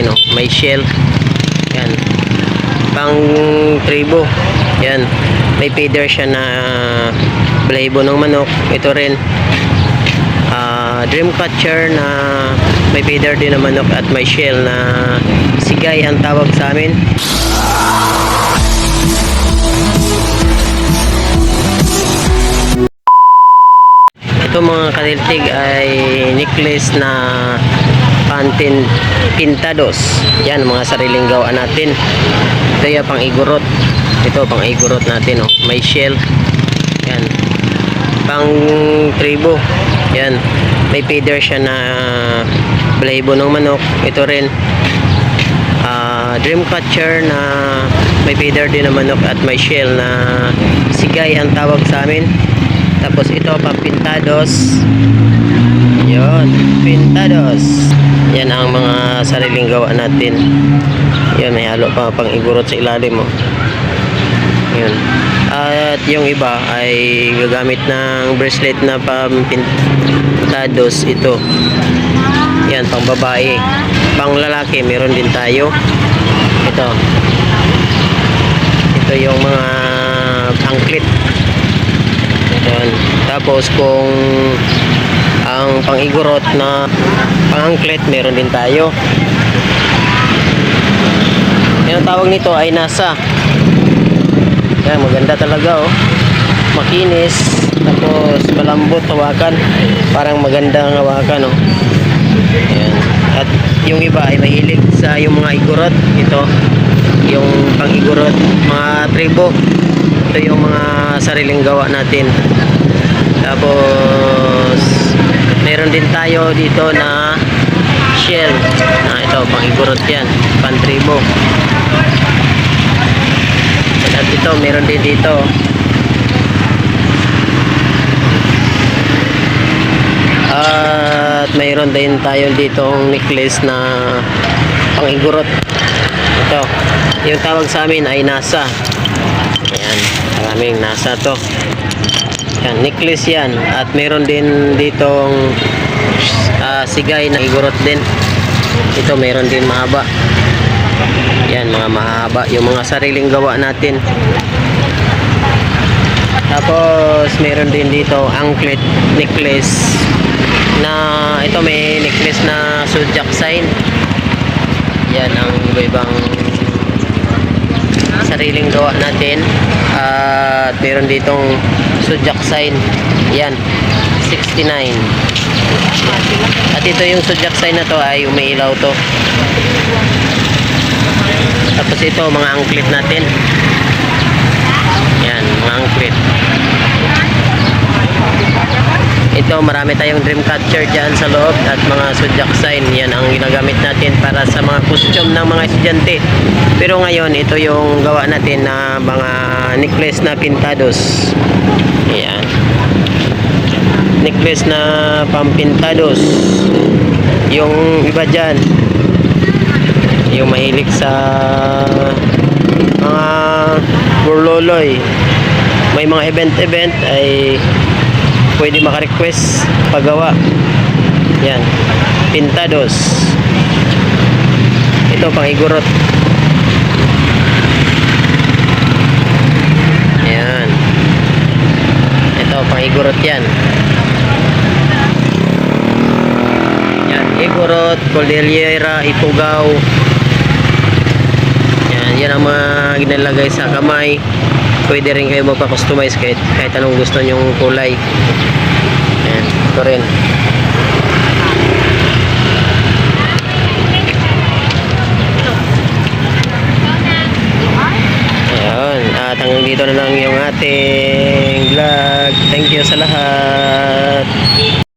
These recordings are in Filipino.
natin oh. May shell. Yan. Pang tribo. Yan. May feeder siya na balahibo ng manok. Ito rin. Ah, dream catcher na may feeder din ng manok at may shell na sigay ang tawag sa amin. Ito mga kaliltig ay necklace na pantin pintados. Yan mga sariling gawa natin. Ito yung pang igurot. Ito pang igurot natin oh. May shell. Yan. Pang tribo. Yan. May feeder siya na balahibo ng manok. Ito rin. Ah, dream catcher na may feeder din ng manok at may shell na sigay ang tawag sa amin. Tapos ito pang pintados. Yon, pintados. Yan ang mga sariling gawa natin. Yan, may halo pa pang igurot sa ilalim mo. Yun. At yung iba ay gagamit ng bracelet na pampintados ito. Yan, pang babae. Pang lalaki, meron din tayo. Ito. Ito yung mga angklit. Yan. Tapos kung ang pang-igurot na pang-angklet, meron din tayo. Yan tawag nito ay nasa. Yan, maganda talaga oh. Makinis, tapos malambot hawakan. Parang magandang hawakan oh. Yan. At yung iba ay mahilig sa yung mga igurot. Ito, yung pang-igurot, mga tribo. Ito yung mga sariling gawa natin. Tapos, meron din tayo dito na shell. Na ito, pang-igurot yan. Pan-tribo. At ito, meron din dito. At mayroon din tayo ditong necklace na pang-igurot. Ito. Yung tawag sa amin ay nasa. Ayan. Maraming nasa to. Yan, necklace yan. At meron din ditong ah, sigay na igurot din. Ito meron din mahaba. Yan, mga mahaba. Yung mga sariling gawa natin. Tapos meron din dito anklet necklace na ito may necklace na zodiac sign. Yan ang iba-ibang sariling gawa natin. At meron ditong zodiac sign. Yan. 69. At ito yung zodiac sign na to ay umiilaw to. Tapos ito mga angklit natin. Yan, mga angklit. Ito, marami tayong dream catcher dyan sa loob at mga zodiac sign. Yan ang ginagamit natin para sa mga costume ng mga estudyante. Pero ngayon, ito yung gawa natin na mga necklace na pintados. Yan. Necklace na pampintados. Yung iba dyan, yung mahilig sa mga burloloy may mga event-event ay pwede maka-request paggawa. Yan. Pintados. Ito pang igurot yan. Ito pang igurot yan. Yan igurot cordillera ipugaw yan yan ang mga ginalagay sa kamay pwede rin kayo magpa-customize kahit, kahit anong gusto nyong kulay yan ito rin Ayun, at hanggang dito na lang yung ating vlog. Thank you sa lahat.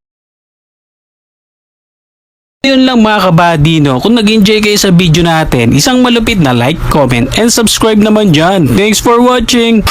Yun lang mga kabady no. Kung nag-enjoy kayo sa video natin, isang malupit na like, comment, and subscribe naman dyan. Thanks for watching!